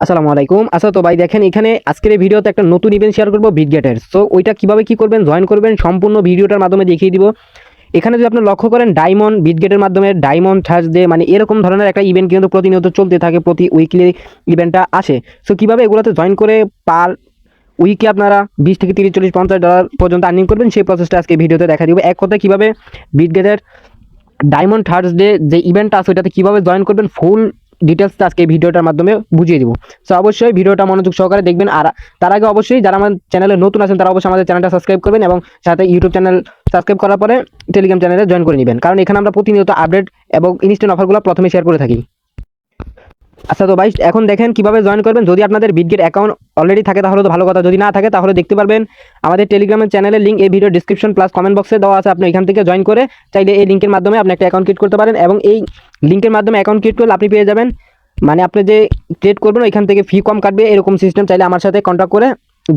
আসসালামু আলাইকুম। আচ্ছা তো ভাই দেখেন, এখানে আজকের ভিডিওতে একটা নতুন ইভেন্ট শেয়ার করব বিটগেটের সো ওইটা কীভাবে কী করবেন জয়েন করবেন, সম্পূর্ণ ভিডিওটার মাধ্যমে দেখিয়ে দিব। এখানে যদি আপনি লক্ষ্য করেন ডায়মন্ড বিটগেটের মাধ্যমে ডায়মন্ড থার্সডে মানে এরকম ধরনের একটা ইভেন্ট কিন্তু প্রতিনিয়ত চলতে থাকে, প্রতি উইকলি ইভেন্টটা আসে। সো কীভাবে এগুলোতে জয়েন করে পার উইকে আপনারা বিশ থেকে তিরিশ, চল্লিশ, পঞ্চাশ ডলার পর্যন্ত আর্নিং করবেন, সেই প্রসেসটা আজকে ভিডিওতে দেখা দিব। এক কথায় কীভাবে বিটগেটের ডায়মন্ড থার্সডে যে ইভেন্টটা আছে, ওইটাতে কীভাবে জয়েন করবেন ফুল ডিটেলসটা আজকে ভিডিওটার মাধ্যমে বুঝিয়ে দিব। সো অবশ্যই ভিডিওটা মনোযোগ সহকারে দেখবেন। আর তার আগে অবশ্যই যারা আমার চ্যানেলে নতুন আছেন, তারা অবশ্যই আমাদের চ্যানেলটা সাবস্ক্রাইব করবেন এবং সাথে ইউটিউব চ্যানেল সাবস্ক্রাইব করার পরে টেলিগ্রাম চ্যানেলে জয়েন করে নেবেন। কারণ এখানে আমরা প্রতিনিয়ত আপডেট এবং ইনস্ট্যান্ট অফারগুলো প্রথমে শেয়ার করে থাকি। আচ্ছা তো ভাই, এখন দেখেন কীভাবে জয়েন করবেন। যদি আপনাদের বিটগেট অ্যাকাউন্ট অলরেডি থাকে, তাহলে তো ভালো কথা। যদি না থাকে, তাহলে দেখতে পারবেন আমাদের টেলিগ্রামের চ্যানেলের লিঙ্ক এই ভিডিও ডিসক্রিপশন প্লাস কমেন্ট বক্সে দেওয়া আছে। আপনি এখান থেকে জয়েন করে চাইলে এই লিঙ্কের মাধ্যমে আপনি একটা অ্যাকাউন্ট ক্রিয়েট করতে পারেন এবং এই লিঙ্কের মাধ্যমে অ্যাকাউন্ট ক্রিয়েট করলে আপনি পেয়ে যাবেন। মানে আপনি যে ক্রিয়েট করবেন, ওইখান থেকে ফি কম কাটবে, এরকম সিস্টেম চাইলে আমার সাথে কন্ট্যাক্ট করে।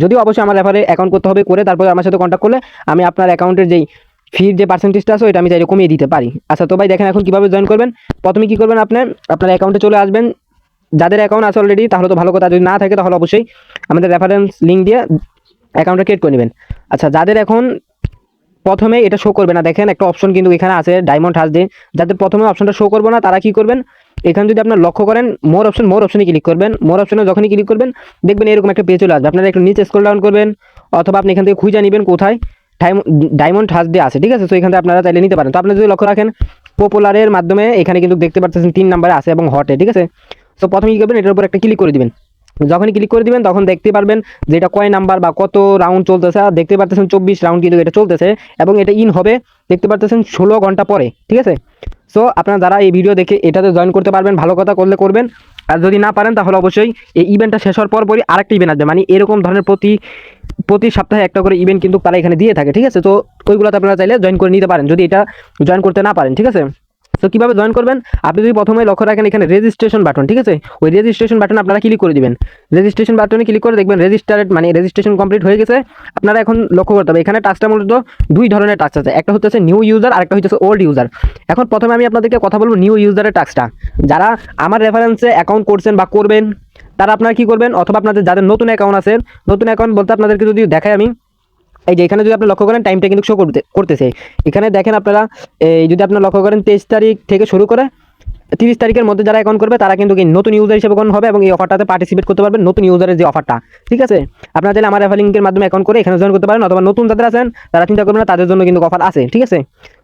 যদিও অবশ্যই আমার রেফারে অ্যাকাউন্ট করতে হবে, করে তারপরে আমার সাথে কন্ট্যাক্ট করলে আমি আপনার অ্যাকাউন্টের যেই ফির যে পার্সেন্টেজটা আছে, ওইটা আমি চাইলে কমিয়ে দিতে পারি। আচ্ছা তো ভাই, দেখেন এখন কীভাবে জয়েন করবেন। প্রথমে কী করবেন আপনি? আপনার অ্যাকাউন্টে চলে আসবেন। যাদের অ্যাকাউন্ট আছে অলরেডি তাহলে তো ভালো কথা। যদি না থাকে, তাহলে অবশ্যই আমাদের রেফারেন্স লিঙ্ক দিয়ে অ্যাকাউন্টটা ক্রিয়েট করে নেবেন। আচ্ছা যাদের এখন প্রথমে এটা শো করবে না, দেখেন একটা অপশন কিন্তু এখানে আছে ডায়মন্ড হাস দিয়ে। যাদের প্রথমে অপশনটা শো করবে না, তারা কি করবেন? এখানে যদি আপনার লক্ষ্য করেন মোর অপশন মোর অপশনে ক্লিক করবেন। মোর অপশনে যখনই ক্লিক করবেন, দেখবেন এরকম একটা পেজ চলে আসবে। আপনারা একটু নিচে স্ক্রল ডাউন করবেন, অথবা আপনি এখান থেকে খুঁজে নেবেন কোথায় ডায়মন্ড হাস দিয়ে আছে। ঠিক আছে? তো এখান থেকে আপনারা চাইলে নিতে পারেন। তো আপনি যদি লক্ষ্য রাখেন পপুলারের মাধ্যমে এখানে কিন্তু দেখতে পাচ্ছেন তিন নাম্বারে আছে এবং হটে ঠিক আছে? তো প্রথমে কী করবেন, এটার উপর একটা ক্লিক করে দিবেন। যখনই ক্লিক করে দিবেন, তখন দেখতে পারবেন যে এটা কয় নাম্বার বা কত রাউন্ড চলতেছে। আর দেখতে পারতেছেন চব্বিশ রাউন্ড কিন্তু এটা চলতেছে এবং এটা ইন হবে। দেখতে পারতেছেন ষোলো ঘণ্টা পরে, ঠিক আছে? সো আপনারা যারা এই ভিডিও দেখে এটাতে জয়েন করতে পারবেন, ভালো কথা করলে করবেন। আর যদি না পারেন, তাহলে অবশ্যই এই ইভেন্টটা শেষ হওয়ার পর পরই আরেকটা ইভেন্ট আসবে। মানে এরকম ধরনের প্রতি প্রতি সপ্তাহে একটা করে ইভেন্ট কিন্তু তারা এখানে দিয়ে থাকে, ঠিক আছে? তো ওইগুলোতে আপনারা চাইলে জয়েন করে নিতে পারেন। যদি এটা জয়েন করতে না পারেন, ঠিক আছে? তো কীভাবে জয়েন করবেন? আপনি যদি প্রথমে লক্ষ্য রাখেন, এখানে রেজিস্ট্রেশন বাটন ঠিক আছে? ওই রেজিস্ট্রেশন বাটন আপনারা ক্লিক করে দিবেন। রেজিস্ট্রেশন বাটনে ক্লিক করে দেখবেন রেজিস্টারেড মানে রেজিস্ট্রেশন কমপ্লিট হয়ে গেছে। আপনারা এখন লক্ষ্য করতে হবে, এখানে টাচটা মূলত দুই ধরনের টাচ আছে। একটা হচ্ছে নিউ ইউজার আর একটা হচ্ছে ওল্ড ইউজার এখন প্রথমে আমি আপনাদেরকে কথা বলব নিউ ইউজারের টাচটা যারা আমার রেফারেন্সে অ্যাকাউন্ট করছেন বা করবেন, তারা আপনারা কী করবেন? অথবা আপনাদের যাদের নতুন অ্যাকাউন্ট আছে, নতুন অ্যাকাউন্ট বলতে আপনাদেরকে যদি দেখাই আমি এই যে এখানে যদি আপনি লক্ষ্য করেন টাইমটা কিন্তু শো করতে করতেছে। এখানে দেখেন আপনারা, এই যদি আপনারা লক্ষ্য করেন, তেইশ তারিখ থেকে শুরু করে তিরিশ তারিখের মধ্যে যারা অ্যাকাউন্ট করবে, তারা কিন্তু নতুন ইউজার হিসেবে কোন হবে এবং এই অফারটাতে পার্টিসিপেট করতে পারবেন নতুন ইউজারের যে অফারটা ঠিক আছে? আপনারা চাইলে আমার রেফার লিঙ্কের মাধ্যমে অ্যাকাউন্ট করে এখানে জয়েন করতে পারেন, অথবা নতুন যাদের আছেন, তারা চিন্তা করবেন না, তাদের জন্য কিন্তু অফার আছে। ঠিক আছে?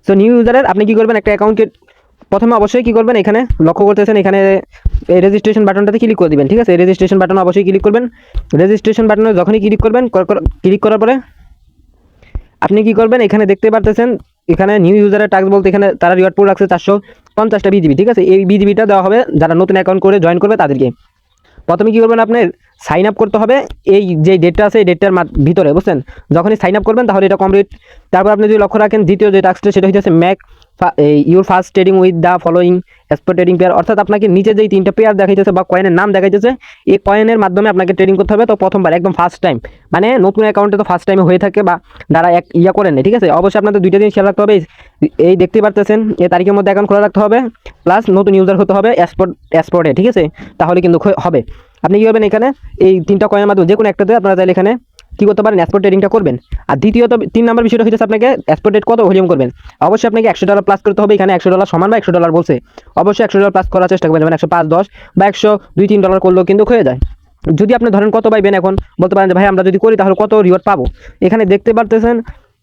সো নিউ ইউজারের আপনি কি করবেন, একটা অ্যাকাউন্টকে প্রথমে অবশ্যই কি করবেন, এখানে লক্ষ্য করতেছেন, এখানে এই রেজিস্ট্রেশন বাটনটাতে ক্লিক করে দিবেন। ঠিক আছে? রেজিস্ট্রেশন বাটন অবশ্যই ক্লিক করবেন। রেজিস্ট্রেশন বাটনে যখনই ক্লিক করবেন ক্লিক করার পরে আপনি কি করবেন? এখানে দেখতে পারতেছেন, এখানে নিউ ইউজারের টাক্স বলতে এখানে তারা রিওয়ার্ড পুরো রাখছে চারশো পঞ্চাশটা বিজিবি ঠিক আছে? এই বিজিবিটা দেওয়া হবে যারা নতুন অ্যাকাউন্ট করে জয়েন করবে তাদেরকে। প্রথমে কী করবেন আপনার সাইন আপ করতে হবে। এই যে ডেটটা আছে, এই ডেটটার ভিতরে, বুঝছেন? যখনই সাইন আপ করবেন, তাহলে এটা কমপ্লিট তারপর আপনি যদি লক্ষ্য রাখেন, দ্বিতীয় যে টাস্কটা সেটা হচ্ছে make your first trading with the following export trading pair অর্থাৎ আপনাকে নিচে যেই তিনটা পেয়ার দেখাইতেছে বা কয়েনের নাম দেখাইতেছে, এই কয়েনের মাধ্যমে আপনাকে ট্রেডিং করতে হবে। তো প্রথমবার, একদম ফার্স্ট টাইম মানে নতুন অ্যাকাউন্টে তো ফার্স্ট টাইমে হয়ে থাকে বা যারা এক ইয়া করেন ঠিক আছে? অবশ্যই আপনাদের দুইটা দিন খেয়াল রাখতে হবে। এই দেখতে পারতেছেন, এই তারিখের মধ্যে অ্যাকাউন্ট খোলা রাখতে হবে। প্লাস নতুন ইউজার হতে হবে এক্সপোর্ট এক্সপোর্টে ঠিক আছে? তাহলে কিন্তু হবে। আপনি কী করবেন এখানে? এই তিনটা কয়েনের মাধ্যমে যে কোনো একটাতে আপনারা চাইলে এখানে কী করতে পারেন এক্সপোর্ট ট্রেডিংটা করবেন। আর দ্বিতীয়ত, তিন নম্বর বিষয়টা হচ্ছে আপনাকে এক্সপোর্ট রেট কত ভলিউম করবেন? অবশ্যই আপনাকে একশো ডলার প্লাস করতে হবে, এখানে একশো ডলার সমান বা একশো ডলার বলছে। অবশ্যই একশো ডলার প্লাস করার চেষ্টা করবেন, যেমন একশো পাঁচ, দশ বা একশো দুই, তিন ডলার করলেও কিন্তু হয়ে যায়। যদি আপনি ধরেন কত পাইবেন এখন? বলতে পারেন যে, ভাই, আমরা যদি করি তাহলে কত রিওয়ার্ড পাবো? এখানে দেখতে পারতেছেন,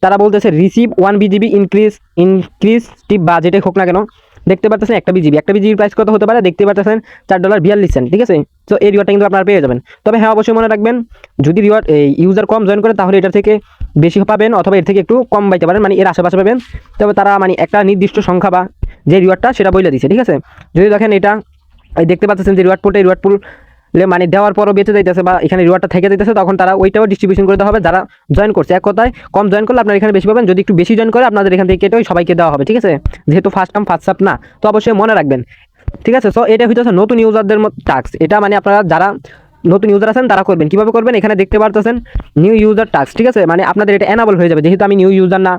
তারা বলতেছে receive one BGB increase increase tip বা যেটাই হোক না কেন দেখতে পাচ্ছেন একটা বিজিবি। একটা বিজিবির প্রাইস কত হতে পারে? দেখতে পাচ্ছেন চার ডলার বিয়াল্লিশ সেন্ট ঠিক আছে? তো এই রিওয়ার্ডটা কিন্তু আপনারা পেয়ে যাবেন। তবে হ্যাঁ অবশ্যই মনে রাখবেন, যদি রিওয়ার্ড এই ইউজার কম জয়েন করে, তাহলে এটা থেকে বেশি পাবেন অথবা এর থেকে একটু কম পাইতে পারেন মানে এর আশেপাশে পাবেন। তবে তারা মানে একটা নির্দিষ্ট সংখ্যা বা যে রিওয়ার্ডটা সেটা বলে দিচ্ছে ঠিক আছে? যদি দেখেন এটা, এই দেখতে পাচ্ছেন যে রিওয়ার্ড পুলটা রিওয়ার্ড পুল মানে দেওয়ার পরও বেঁচে যাইতেছে বা এখানে রিওয়ার্ডটা থেকে যাইতেছে, তখন তারা ওইটাও ডিস্ট্রিবিউশন করতে হবে। যারা জয়েন করছে, এক কথায় কম জয়েন করলে আপনার এখানে বেশি পাবেন। যদি একটু বেশি জয়েন করে, আপনাদের এখান থেকে কেটে সবাইকে দেওয়া হবে, ঠিক আছে? যেহেতু ফার্স্ট কাম ফার্স্ট সাপ না, তো অবশ্যই মনে রাখবেন। ঠিক আছে? সো এটা হইতেছে নতুন ইউজারদের টাস্ক এটা মানে আপনারা যারা নতুন ইউজার আছেন, তারা করবেন। কীভাবে করবেন? এখানে দেখতে পারতেছেন নিউ ইউজার টাস্ক ঠিক আছে? মানে আপনাদের এটা অ্যানাবল হয়ে যাবে। যেহেতু আমি নিউ ইউজার না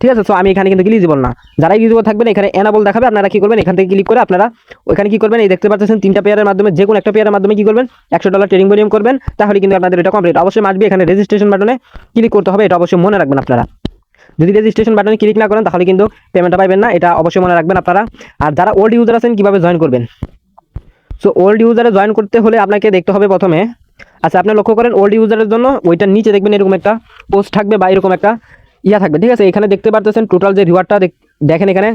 ঠিক আছে? সো আমি এখানে কিন্তু ইলিজিবল না। যারা ইলিজিবল থাকবেন, এখানে এনাবল দেখাবে, আপনারা কি করবেন? এখান থেকে ক্লিক করে আপনারা ওখানে কি করবেন? এই দেখতে পাচ্ছেন, তিনটা পেয়ারের মাধ্যমে যে কোনো একটা পেয়ারের মাধ্যমে কি করবেন? একশো ডলার ট্রেডিং ভলিউম করবেন, তাহলে কিন্তু আপনাদের এটা কমপ্লিট অবশ্যই মাসবি এখানে রেজিস্ট্রেশন বাটনে ক্লিক করতে হবে, এটা অবশ্যই মনে রাখবেন আপনারা। যদি রেজিস্ট্রেশন বাটনে ক্লিক না করেন, তাহলে কিন্তু পেমেন্টটা পাবেন না, এটা অবশ্যই মনে রাখবেন আপনারা। আর যারা ওল্ড ইউজার আছেন, কীভাবে জয়েন করবেন? সো ওল্ড ইউজারে জয়েন করতে হলে আপনাকে দেখতে হবে প্রথমে। আচ্ছা আপনি লক্ষ্য করেন ওল্ড ইউজারের জন্য ওইটার নিচে দেখবেন এরকম একটা পোস্ট থাকবে বা এরকম একটা ইয়া থাকবে, ঠিক আছে? এখানে দেখতে পারতেছেন টোটাল যে রিওয়ার্ডটা দেখেন এখানে,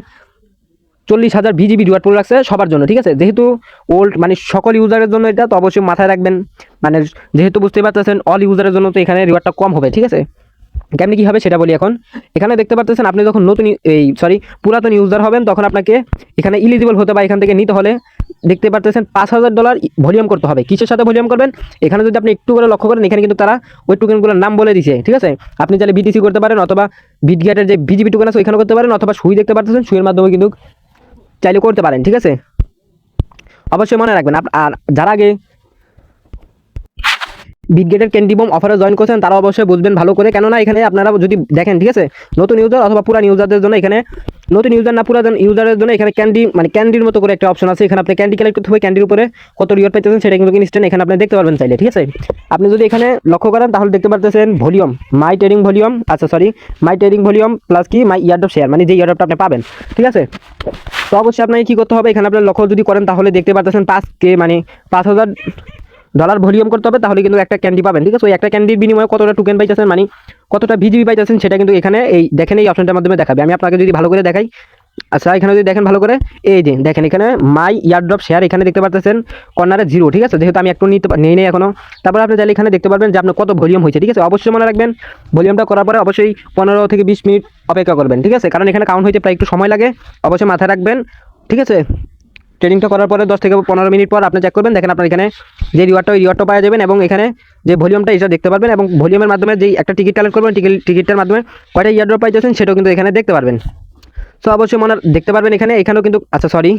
চল্লিশ হাজার ভিজিবি রিওয়ার্ড পুরো রাখছে সবার জন্য, ঠিক আছে? যেহেতু ওল্ড মানে সকল ইউজারের জন্য এটা, তো অবশ্যই মাথায় রাখবেন। মানে যেহেতু বুঝতে পারতেছেন অল ইউজারের জন্য তো এখানে রিওয়ার্ডটা কম হবে, ঠিক আছে? কেমনি কী হবে সেটা বলি এখন। এখানে দেখতে পারতেছেন, আপনি যখন নতুন এই সরি পুরাতন ইউজার হবেন, তখন আপনাকে এখানে ইলিজিবল হতে বা এখান থেকে নিতে হলে। দেখতে পারতেছেন, পাঁচ হাজার ডলার ভলিউম করতে হবে। কিসের সাথে ভলিউম করবেন? এখানে যদি আপনি একটু করে লক্ষ্য করেন, এখানে কিন্তু তারা ওই টোকেনগুলোর নাম বলে দিছে, ঠিক আছে? আপনি চাইলে বিটিসি করতে পারেন অথবা বিটগেটের যে বিজিবি টোকেন আছে ওইখানে করতে পারেন, অথবা সুই দেখতে পারতেছেন, সুইয়ের মাধ্যমে কিন্তু চাইলে করতে পারেন, ঠিক আছে? অবশ্যই মনে রাখবেন। আর যারা আগে বিগ গেটের ক্যান্ডি অফারে জয়েন করছেন তারা অবশ্যই বুঝবেন ভালো করে। কেননা এখানে আপনারা যদি দেখেন, ঠিক আছে? নতুন ইউজার অথবা পুরান ইউজারদের জন্য এখানে নতুন ইউজার না, পুরাতন ইউজারের জন্য এখানে ক্যান্ডি মানে ক্যান্ডির মতো করে একটা অপশন আছে। এখানে আপনি ক্যান্ডি কালেক্ট করতে হবে ক্যান্ডির উপরে কত রিওয়ার্ড পাইতেছেন, সেটা কিন্তু ইনস্ট্যান্ট এখানে আপনি দেখতে পারবেন চাইলে, ঠিক আছে? আপনি যদি এখানে লক্ষ্য করেন, তাহলে দেখতে পারতেছেন ভলিউম মাই ট্রেডিং ভলিউম আচ্ছা sorry my trading volume plus কি? মাই ইয়ার্ড অফ শেয়ার মানে যে ইয়ার্ড আপনি পাবেন, ঠিক আছে? তো অবশ্যই আপনাকে কী করতে হবে? এখানে আপনার লক্ষ্য যদি করেন, তাহলে দেখতে পারতেছেন পাঁচ কে মানে পাঁচ হাজার ডলার ভলিউম করতে হবে, তাহলে কিন্তু একটা ক্যান্ডি পাবেন, ঠিক আছে? ওই একটা ক্যান্ডির বিনিময়ে কতটা টোকেন পাইতেছেন মানে কতটা ভিজিবি পাইতেছেন, সেটা কিন্তু এখানে এই, দেখেন এই অপশনটার মাধ্যমে দেখাবে। আমি আপনাকে যদি ভালো করে দেখাই আচ্ছা এখানে যদি দেখেন ভালো করে, এই যে দেখেন এখানে মাই ইয়ারড্রপ শেয়ার এখানে দেখতে পারতেছেন কর্নারে জিরো ঠিক আছে? যেহেতু আমি একটু নিতে নেই নেই এখনও। তারপর আপনি চাইলে এখানে দেখতে পারবেন যে আপনার কত ভলিউম হয়েছে, ঠিক আছে? অবশ্যই মনে রাখবেন ভলিউমটা করার পরে অবশ্যই পনেরো থেকে বিশ মিনিট অপেক্ষা করবেন, ঠিক আছে? কারণ এখানে কাউন্ট হইতে প্রায় একটু সময় লাগে, অবশ্যই মাথায় রাখবেন, ঠিক আছে? ট্রেনিংটা করার পরে দশ থেকে পনেরো মিনিট পর আপনি চেক করবেন। দেখেন আপনার এখানে যে রিওয়ার্ডটা ওই রিওয়ার্ডটা পাওয়া যাবেন এবং এখানে যে ভলিউমটা এটা দেখতে পারবেন এবং ভলিউমের মাধ্যমে যেই একটা টিকিট কালেক্ট করবেন টিকিট টিকিটটার মাধ্যমে কয়টা ইয়ারড্রপ পাইতেছেন, সেটাও কিন্তু এখানে দেখতে পারবেন। সো অবশ্যই মনে, দেখতে পারবেন এখানে। এখানেও কিন্তু আচ্ছা সরি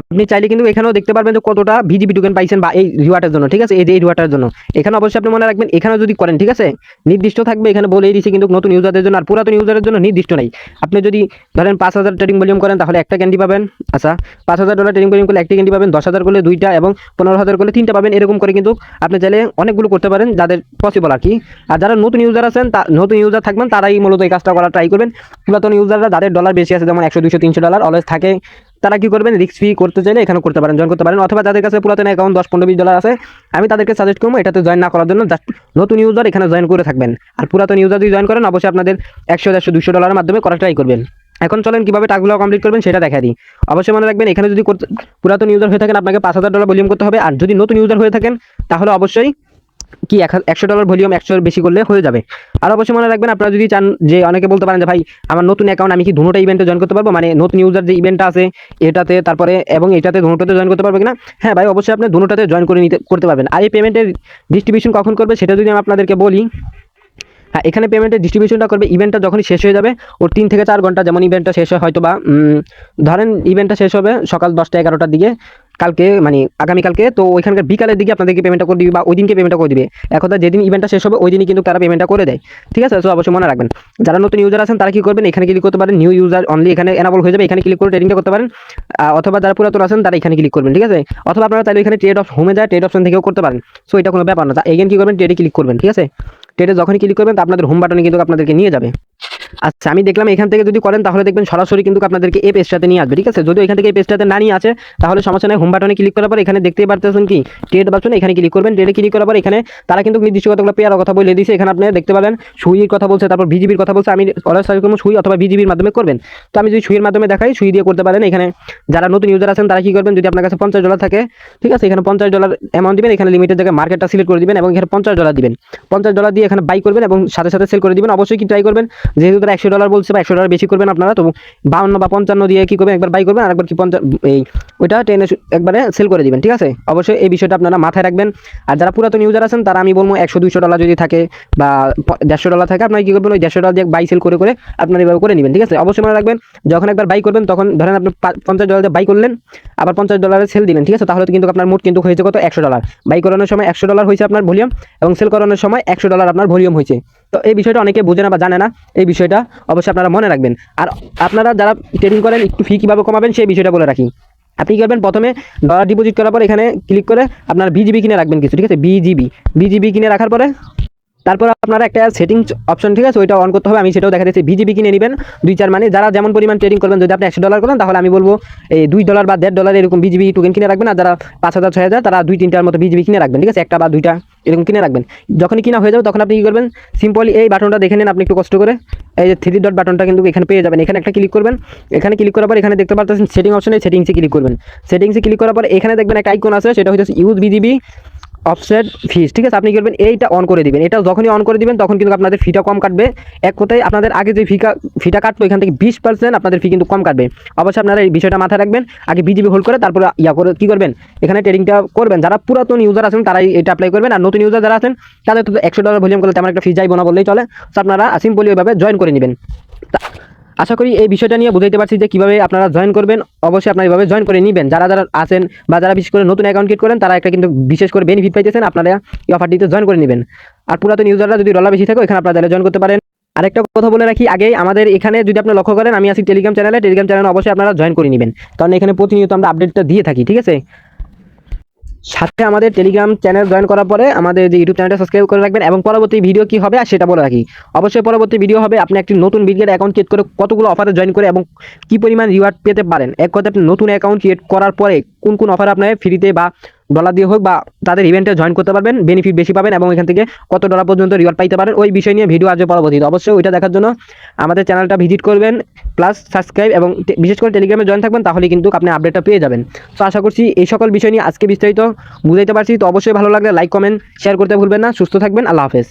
আপনি চাইলে কিন্তু এখানেও দেখতে পারবেন যে কতটা ভিজিবি টোকেন পাইছেন বা এই রিওয়ার্ডের জন্য, ঠিক আছে? এই যে এই রিওয়ার্ডের জন্য। এখানে অবশ্যই আপনি মনে রাখবেন, এখানেও যদি করেন, ঠিক আছে? নির্দিষ্ট থাকবে, এখানে বলেই দিয়েছি কিন্তু নতুন ইউজারদের জন্য আর পুরাতন ইউজারের জন্য নির্দিষ্ট নাই। আপনি যদি ধরেন পাঁচ হাজার ট্রেডিং ভলিউম করেন, তাহলে একটা ক্যান্ডি পাবেন। আচ্ছা পাঁচ হাজার ডলার ট্রেডিং ভলিউম করলে একটা ক্যান্ডি পাবেন, দশ হাজার করলে দুইটা এবং পনেরো হাজার করলে তিনটা পাবেন, এরকম করে কিন্তু আপনি চাইলে অনেকগুলো করতে পারেন, যাদের পসিবল আর কি। আর যারা নতুন ইউজার আছেন, তা নতুন ইউজার থাকবেন, তারাই মূলত এই কাজটা করার ট্রাই করবেন। পুরাতন ইউজাররা যাদের ডলার বেশি আছে, যেমন একশো দুশো তিনশো ডলার অলওয়েজ থাকে। তারা কি করবেন? রিক্স ফি করতে চাইলে এখানে করতে পারেন জয়েন করতে পারেন। অথবা যাদের কাছে পুরাতন অ্যাকাউন্ট দশ পনেরো বিশ ডলার আছে, আমি তাদেরকে সাজেস্ট করব এটাতে জয়েন না করার জন্য জাস্ট নতুন ইউজার এখানে জয়েন করে থাকবেন। আর পুরাতন ইউজার যদি জয়েন করেন, অবশ্যই আপনাদের একশো, দেড়শো, দুশো ডলারের মাধ্যমে করা ট্রাই করবেন। এখন চলেন কীভাবে টাকাগুলো কমপ্লিট করবেন সেটা দেখা দিই। অবশ্যই মনে রাখবেন, এখানে যদি পুরাতন ইউজার হয়ে থাকেন, আপনাকে পাঁচ হাজার ডলার ভলিউম করতে হবে। আর যদি নতুন ইউজার হয়ে থাকেন, তাহলে অবশ্যই কি, এক একশো ডলার ভলিউম একশোর বেশি করলে হয়ে যাবে। আর অবশ্যই মনে রাখবেন, আপনারা যদি চান যে অনেকে বলতে পারেন যে, ভাই, আমার নতুন অ্যাকাউন্ট আমি কি ধুনোটা ইভেন্টে জয়েন করতে পারব? মানে নতুন ইউজার যে ইভেন্টটা আছে, এটাতে তারপরে এবং এটাতে ধুনোটাতে জয়েন করতে পারব কিনা? হ্যাঁ ভাই, অবশ্যই আপনি ধুনোটাতে জয়েন করে নিতে, করতে পারবেন। আর এই পেমেন্টের ডিস্ট্রিবিউশন কখন করবে, সেটা যদি আমি আপনাদেরকে বলি এখানে পেমেন্টের ডিস্ট্রিবিউশনটা করবে ইভেন্টটা যখনই শেষ হয়ে যাবে, ওর তিন থেকে চার ঘণ্টা যেমন ইভেন্টটা শেষ হয় হয়তো বা ধরেন ইভেন্টটা শেষ হবে সকাল দশটা এগারোটার দিকে, কালকে মানে আগামীকালকে তো ওইখানকার বিকালের দিকে আপনাদেরকে পেমেন্টটা করে দিবে বা ওই দিনকে পেমেন্টটা করে দিবে। কথা যেদিন ইভেন্টটা শেষ হবে, ওই দিনই কিন্তু তারা পেমেন্টটা করে দেয়। ঠিক আছে? তো অবশ্যই মনে রাখবেন। যারা নতুন ইউজার আছেন, তারা কি করবেন? এখানে ক্লিক করতে পারেন নিউ ইউজার অনলি এখানে এনাবল হয়ে যাবে, এখানে ক্লিক করে ট্রেডিংটা করতে পারেন। অথবা যারা পুরাতন আছেন, তারা এখানে ক্লিক করবেন, ঠিক আছে? অথবা আপনারা তাহলে এখানে ট্রেড অফ হোমে যায় ট্রেড অপশন থেকেও করতে পারেন। সো এটা কোনো ব্যাপার না। এগেন কি করবেন? ট্রেডে ক্লিক করবেন, ঠিক আছে? ট্রেডে যখনই ক্লিক করবেন তো আপনাদের হোম বাটনে কিন্তু আপনাদেরকে নিয়ে যাবে। আচ্ছা আমি দেখলাম এখান থেকে যদি করেন তাহলে দেখবেন সরাসরি কিন্তু আপনাদেরকে এই পেজটাতে নিয়ে আসবে, ঠিক আছে? যদি এখান থেকে এই পেজটাতে না নিয়ে আসে, তাহলে সমস্যা নেই হোম বাটনে ক্লিক করার পর এখানে দেখতেই পারতেছেন কি? ট্রেড বাটনে এখানে ক্লিক করবেন ট্রেডে ক্লিক করার পর এখানে তারা কিন্তু নির্দিষ্ট কতগুলো পেয়ার কথা বলে দিয়েছে, এখানে আপনি দেখতে পারেন সুইয়ের কথা বলছে, তারপর বিজিবির কথা বলছে, আমি অলরেডি সাজেস্ট করব সুই অথবা বিজিবির মাধ্যমে করবেন। তো আমি যদি সুইয়ের মাধ্যমে দেখাই, সুই দিয়ে করতে পারেন এখানে। যারা নতুন ইউজার আছেন, তারা কি করবেন, যদি আপনার কাছে পঞ্চাশ ডলার থাকে, ঠিক আছে, এখানে পঞ্চাশ ডলার অ্যামাউন্ট দিবেন, এখানে লিমিটের জায়গায় মার্কেটটা সিলেক্ট করে দিবেন এবং এখানে পঞ্চাশ ডলার দিবেন। পঞ্চাশ ডলার দিয়ে এখানে বাই করবেন এবং সাথে সাথে সেল করে দিবেন। অবশ্যই কি ট্রাই করবেন, যেহেতু তারা একশো ডলার বলছে বা একশো ডলার বেশি করবেন আপনারা, তো বাউন্ন বা পঞ্চান্ন দিয়ে কি করবেন? একবার বাই করবেন, আর একবার কি পঞ্চাশ এই ওইটা টেনে একবারে সেল করে দিবেন, ঠিক আছে? অবশ্যই এই বিষয়টা আপনারা মাথায় রাখবেন। আর যারা পুরাতন ইউজার আছেন, তারা আমি বলব একশো, দুইশো ডলার যদি থাকে বা দেড়শো ডলার থাকে, আপনারা কি করবেন? ওই দেড়শো ডলার দিয়ে বাই সেল করে করে আপনারা এভাবে করে নেবেন, ঠিক আছে? অবশ্যই মনে রাখবেন, যখন একবার বাই করবেন, তখন ধরেন আপনি পঞ্চাশ ডলার দিয়ে বাই করলেন, আবার পঞ্চাশ ডলারে সেল দিলেন, ঠিক আছে? তাহলে কিন্তু আপনার মোট কিন্তু হয়েছে কত? একশো ডলার বাই করানোর সময় একশো ডলার হয়েছে আপনার ভলিউম এবং সেল করানোর সময় একশো ডলার আপনার ভলিউম হয়েছে। তো এই বিষয়টা অনেকে বোঝে না বা জানে না, এই বিষয়টা অবশ্যই আপনারা মনে রাখবেন। আর আপনারা যারা ট্রেডিং করেন, একটু ফি কীভাবে কমাবেন সেই বিষয়টা বলে রাখি। আপনি কী করবেন? প্রথমে ডলার ডিপোজিট করার পর এখানে ক্লিক করে আপনার বিজিবি কিনে রাখবেন কিছু, ঠিক আছে? বিজিবি বিজিবি কিনে রাখার পরে তারপর আপনারা একটা সেটিংস অপশন ঠিক আছে? ওইটা অন করতে হবে। আমি সেটাও দেখা যাচ্ছে বিজিবি কিনে নেবেন। দুই চার মানে যারা যেমন পরিমাণ ট্রেডিং করবেন, যদি আপনি একশো ডলার করেন, তাহলে আমি বলব, এই দুই ডলার বা দেড় ডলার এরকম বিজিবি টোকেন কিনে রাখবেন। আর যারা পাঁচ হাজার, ছয় হাজার, তারা দুই তিনটার মতো বিজিবি কিনে রাখবেন, ঠিক আছে? একটা বা দুইটা এরকম কিনে রাখবেন। যখনই কিনা হয়ে যাবে, তখন আপনি কী করবেন? সিম্পলি এই বাটনটা দেখে নেন, আপনি একটু কষ্ট করে। এই যে থ্রি ডট বাটনটা কিন্তু এখানে পেয়ে যাবেন। এখানে একটা ক্লিক করবেন। এখানে ক্লিক করার পর এখানে দেখতে পাচ্ছেন সেটিং অপশনে সেটিংসে ক্লিক করবেন। সেটিংসে ক্লিক করার পর এখানে দেখবেন একটা আইকন আছে, সেটা হচ্ছে ইউজ বিজিবি অফসেট ফিস ঠিক আছে? আপনি কি করবেন? এইটা অন করে দিবেন। এটা যখনই অন করে দিবেন, তখন কিন্তু আপনাদের ফিটা কম কাটবে। এক কথায়, আপনাদের আগে যে ফিকা ফিটা কাটবে এখান থেকে বিশ পার্সেন্ট আপনাদের ফি কিন্তু কম কাটবে। অবশ্যই আপনারা এই বিষয়টা মাথায় রাখবেন, আগে বিজিবি হোল্ড করে, তারপরে ইয়া করে, কী করবেন? এখানে ট্রেডিংটা করবেন। যারা পুরাতন ইউজার আছেন, তারাই এটা অ্যাপ্লাই করবেন। আর নতুন ইউজার যারা আছেন, তাদের তো একশো ডলার ভলিউম করলে তেমন একটা ফি যাইব না বললেই চলে। তো আপনারা সিম্পলি ওইভাবে জয়েন করে নেবেন। আশা করি এই বিষয়টা নিয়ে বুঝাইতে পারছি যে কীভাবে আপনারা জয়েন করবেন। অবশ্যই আপনারা এইভাবে জয়েন করে নেবেন। যারা যারা আছেন বা যারা বিশেষ করে নতুন অ্যাকাউন্ট ক্রিয়েট করেন, তারা একটা কিন্তু বিশেষ করে বেনিফিট পাইতেছেন, আপনারা এই অফারটিতে জয়েন করে নেবেন। আর পুরাতন ইউজাররা যদি ডলার বেশি থাকে এখানে আপনারা জয়েন করতে পারেন। আরেকটা কথা বলে রাখি, আগে আমাদের এখানে যদি আপনি লক্ষ্য করেন, আমি আছি টেলিগ্রাম চ্যানেলে টেলিগ্রাম চ্যানেলে অবশ্যই আপনারা জয়েন করে নেবেন। কারণ এখানে প্রতিনিয়ত আমরা আপডেটটা দিয়ে থাকি, ঠিক আছে? সাথে আমাদের টেলিগ্রাম চ্যানেল জয়েন করার পরে আমাদের যে ইউটিউব চ্যানেলটা সাবস্ক্রাইব করে রাখবেন এবং পরবর্তী ভিডিও কি হবে আর সেটা বলে রাখি। অবশ্যই পরবর্তী ভিডিও হবে, আপনি একটি নতুন বিগের অ্যাকাউন্ট ক্রিয়েট করে কতগুলো অফারে জয়েন করে এবং কী পরিমাণ রিওয়ার্ড পেতে পারেন। এক কথা আপনি নতুন অ্যাকাউন্ট ক্রিয়েট করার পরে কোন কোন অফার আপনাকে ফ্রিতে বা ডলার দিয়ে হোক বা তাদের ইভেন্টে জয়েন করতে পারবেন বেনিফিট বেশি পাবেন এবং এখান থেকে কত ডলার পর্যন্ত রিওয়ার্ড পাইতে পারেন, ওই বিষয় নিয়ে ভিডিও আসবে পরবর্তীতে। অবশ্যই ওইটা দেখার জন্য আমাদের চ্যানেলটা ভিজিট করবেন প্লাস সাবস্ক্রাইব এবং বিশেষ করে টেলিগ্রামে জয়েন থাকবেন তাহলে কিন্তু আপনি আপডেটটা পেয়ে যাবেন। তো আশা করছি এই সকল বিষয় নিয়ে আজকে বিস্তারিত বুঝাইতে পারছি। তো অবশ্যই ভালো লাগলে লাইক কমেন্ট শেয়ার করতে ভুলবেন না। সুস্থ থাকবেন, আল্লাহ হাফেজ।